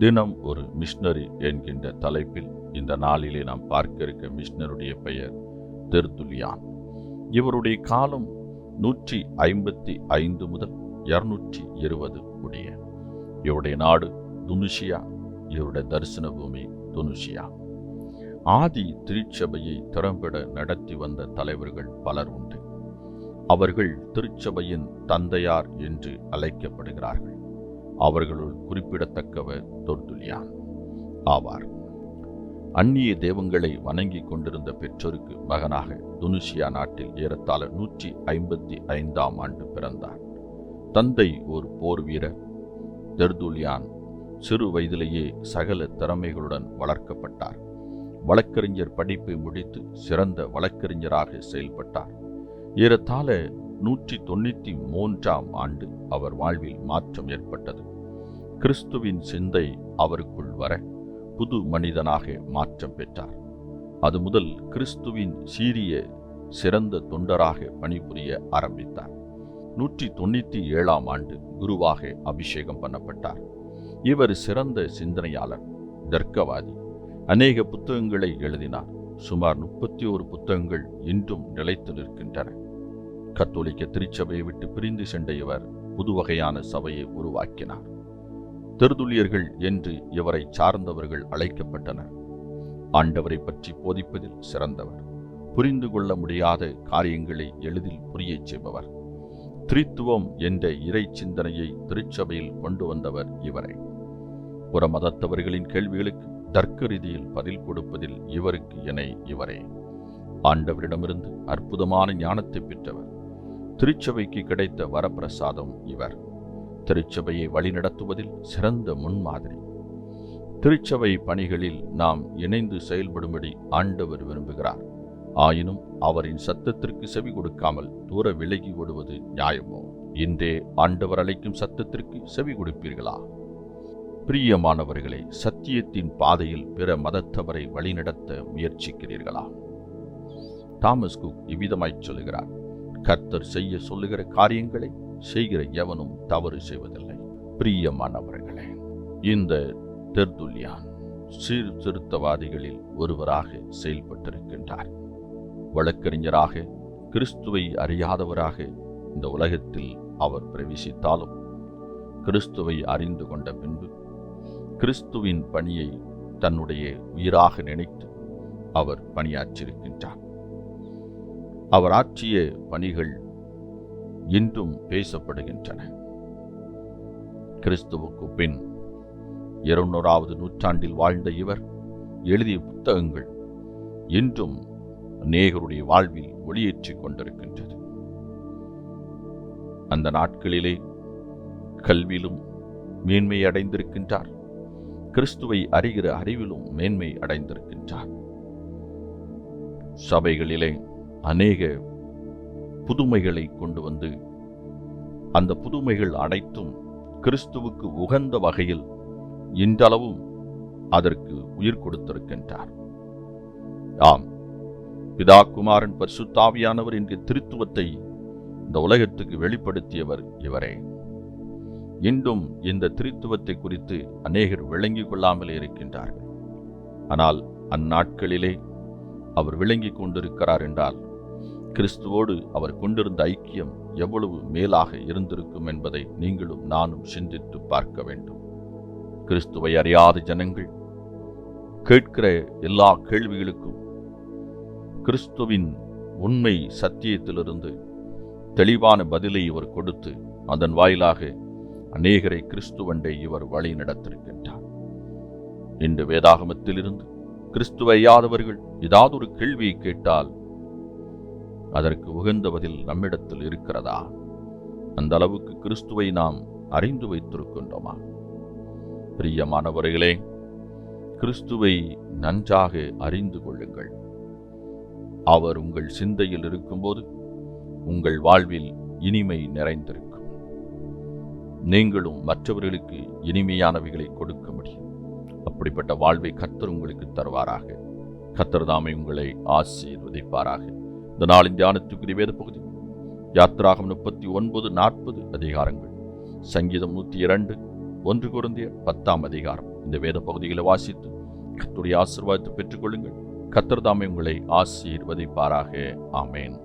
தினம் ஒரு மிஷினரி என்கின்ற தலைப்பில் இந்த நாளிலே நாம் பார்க்க இருக்க மிஷினருடைய பெயர் தெர்துலியான். இவருடைய காலம் நூற்றி ஐம்பத்தி ஐந்து முதல் இருநூற்றி இருபது உடைய. இவருடைய நாடு துனுஷியா இவருடைய தரிசன பூமி துனுஷியா ஆதி திருச்சபையை திறம்பட நடத்தி வந்த தலைவர்கள் பலர் உண்டு. அவர்கள் திருச்சபையின் தந்தையார் என்று அழைக்கப்படுகிறார்கள். அவர்களுள் குறிப்பிடத்தக்கவர் தொர்துலியான் ஆவார். அந்நிய தெய்வங்களை வணங்கி கொண்டிருந்த பெற்றோருக்கு மகனாக துனுசியா நாட்டில் ஏறத்தாழ நூற்றி ஐம்பத்தி ஐந்தாம் ஆண்டு பிறந்தார். தந்தை ஒரு போர் வீரர். தெர்துலியான் சிறு வயதிலேயே சகல திறமைகளுடன் வளர்க்கப்பட்டார். வழக்கறிஞர் படிப்பை முடித்து சிறந்த வழக்கறிஞராக செயல்பட்டார். ஏறத்தாழ நூற்றி தொண்ணூற்றி மூன்றாம் ஆண்டு அவர் வாழ்வில் மாற்றம் ஏற்பட்டது. கிறிஸ்துவின் சிந்தை அவருக்குள் வர புது மனிதனாக மாற்றம் பெற்றார். அது முதல் கிறிஸ்துவின் சீரிய சிறந்த தொண்டராக பணிபுரிய ஆரம்பித்தார். நூற்றி தொண்ணூற்றி ஏழாம் ஆண்டு குருவாக அபிஷேகம் பண்ணப்பட்டார். இவர் சிறந்த சிந்தனையாளர் தர்க்கவாதி. அநேக புத்தகங்களை எழுதினார். சுமார் முப்பத்தி ஒரு புத்தகங்கள் இன்றும் நிலைத்து நிற்கின்றன. கத்தோலிக்க திருச்சபையை விட்டு பிரிந்து சென்ற இவர் புது வகையான சபையை உருவாக்கினார். தெருதுளியர்கள் என்று இவரை சார்ந்தவர்கள் அழைக்கப்பட்டனர். ஆண்டவரை பற்றி போதிப்பதில் சிறந்தவர். புரிந்து கொள்ள முடியாத காரியங்களை எளிதில் புரியச் செய்பவர். திரித்துவம் என்ற இறை சிந்தனையை திருச்சபையில் கொண்டு வந்தவர் இவரே. புற மதத்தவர்களின் கேள்விகளுக்கு தர்க்க ரீதியில் பதில் கொடுப்பதில் இவருக்கு இணை இவரே. ஆண்டவரிடமிருந்து அற்புதமான ஞானத்தை பெற்றவர். திருச்சபைக்கு கிடைத்த வரப்பிரசாதம் இவர். திருச்சபையை வழிநடத்துவதில் சிறந்த முன்மாதிரி. திருச்சபை பணிகளில் நாம் இணைந்து செயல்படும்படி ஆண்டவர் விரும்புகிறார். ஆயினும் அவரின் சத்தத்திற்கு செவி கொடுக்காமல் தூர விலகி ஓடுவது நியாயமோ? இன்றே ஆண்டவர் அழைக்கும் சத்தத்திற்கு செவி கொடுப்பீர்களா? பிரியமானவர்களே சத்தியத்தின் பாதையில் பிற மதத்தவரை வழிநடத்த முயற்சிக்கிறீர்களா? தாமஸ் குக் இவ்விதமாய்ச் சொல்லுகிறார். கர்த்தர் செய்ய சொல்லுகிற காரியங்களை செய்கிற எவனும் தவறு செய்வதில்லை. பிரியமானவர்களே இந்த தெர்துல்யான் சீர்திருத்தவாதிகளில் ஒருவராக செயல்பட்டிருக்கின்றார். வழக்கறிஞராக கிறிஸ்துவை அறியாதவராக இந்த உலகத்தில் அவர் பிரவேசித்தாலும் கிறிஸ்துவை அறிந்து கொண்ட பின்பு கிறிஸ்துவின் பணியை தன்னுடைய உயிராக நினைத்து அவர் பணியாற்றியிருக்கின்றார். அவர் ஆற்றிய பணிகள் இன்றும் பேசப்படுகின்றன. கிறிஸ்துவுக்கு பின் இருநூறாவது நூற்றாண்டில் வாழ்ந்த இவர் எழுதிய புத்தகங்கள் இன்றும் அநேகருடைய வாழ்வில் ஒளியேற்றிக் கொண்டிருக்கின்றது. அந்த நாட்களிலே கல்வியிலும் மேன்மை அடைந்திருக்கின்றார். கிறிஸ்துவை அறிகிற அறிவிலும் மேன்மை அடைந்திருக்கின்றார். சபைகளிலே அநேக புதுமைகளை கொண்டு வந்து அந்த புதுமைகள் அனைத்தும் கிறிஸ்துவுக்கு உகந்த வகையில் இன்றளவும் அதற்கு உயிர் கொடுத்திருக்கின்றார். ஆம். பிதா குமாரன் பரிசுத்தாவியானவர் என்கிற திருத்துவத்தை இந்த உலகத்துக்கு வெளிப்படுத்தியவர் இவரே. இன்றும் இந்த திருத்துவத்தை குறித்து அநேகர் விளங்கிக் கொள்ளாமலே இருக்கின்றார்கள். ஆனால் அந்நாட்களிலே அவர் விளங்கிக் கொண்டிருக்கிறார் என்றால் கிறிஸ்துவோடு அவர் கொண்டிருந்த ஐக்கியம் எவ்வளவு மேலாக இருந்திருக்கும் என்பதை நீங்களும் நானும் சிந்தித்து பார்க்க வேண்டும். கிறிஸ்துவை அறியாத ஜனங்கள் கேட்கிற எல்லா கேள்விகளுக்கும் கிறிஸ்துவின் உண்மை சத்தியத்திலிருந்து தெளிவான பதிலை இவர் கொடுத்து அதன் வாயிலாக அநேகரை கிறிஸ்துவண்டை இவர் வழி நடத்திருக்கின்றார். இன்று வேதாகமத்திலிருந்து கிறிஸ்துவையாதவர்கள் ஏதாவது ஒரு கேள்வியை கேட்டால் அதற்கு உகந்த பதில் நம்மிடத்தில் இருக்கிறதா? அந்த அளவுக்கு கிறிஸ்துவை நாம் அறிந்து வைத்திருக்கின்றோமா? பிரியமானவர்களே கிறிஸ்துவை நன்றாக அறிந்து கொள்ளுங்கள். அவர் உங்கள் சிந்தையில் இருக்கும்போது உங்கள் வாழ்வில் இனிமை நிறைந்திருக்கும். நீங்களும் மற்றவர்களுக்கு இனிமையானவைகளை கொடுக்க முடியும். அப்படிப்பட்ட வாழ்வை கத்தர் உங்களுக்கு தருவாராக. கத்தர் தாமே உங்களை ஆசீர்வதிப்பாராக. இந்த நாளின் தியானத்துக்குரிய வேத பகுதி. யாத்ராகம் முப்பத்தி ஒன்பது நாற்பது அதிகாரங்கள். சங்கீதம் நூற்றி இரண்டு ஒன்று குருந்திய பத்தாம் அதிகாரம். இந்த வேத பகுதிகளை வாசித்து கத்துடைய ஆசீர்வாதத்தை பெற்றுக்கொள்ளுங்கள். கத்தர் உங்களை ஆசீர்வதிப்பாராக. ஆமேன்.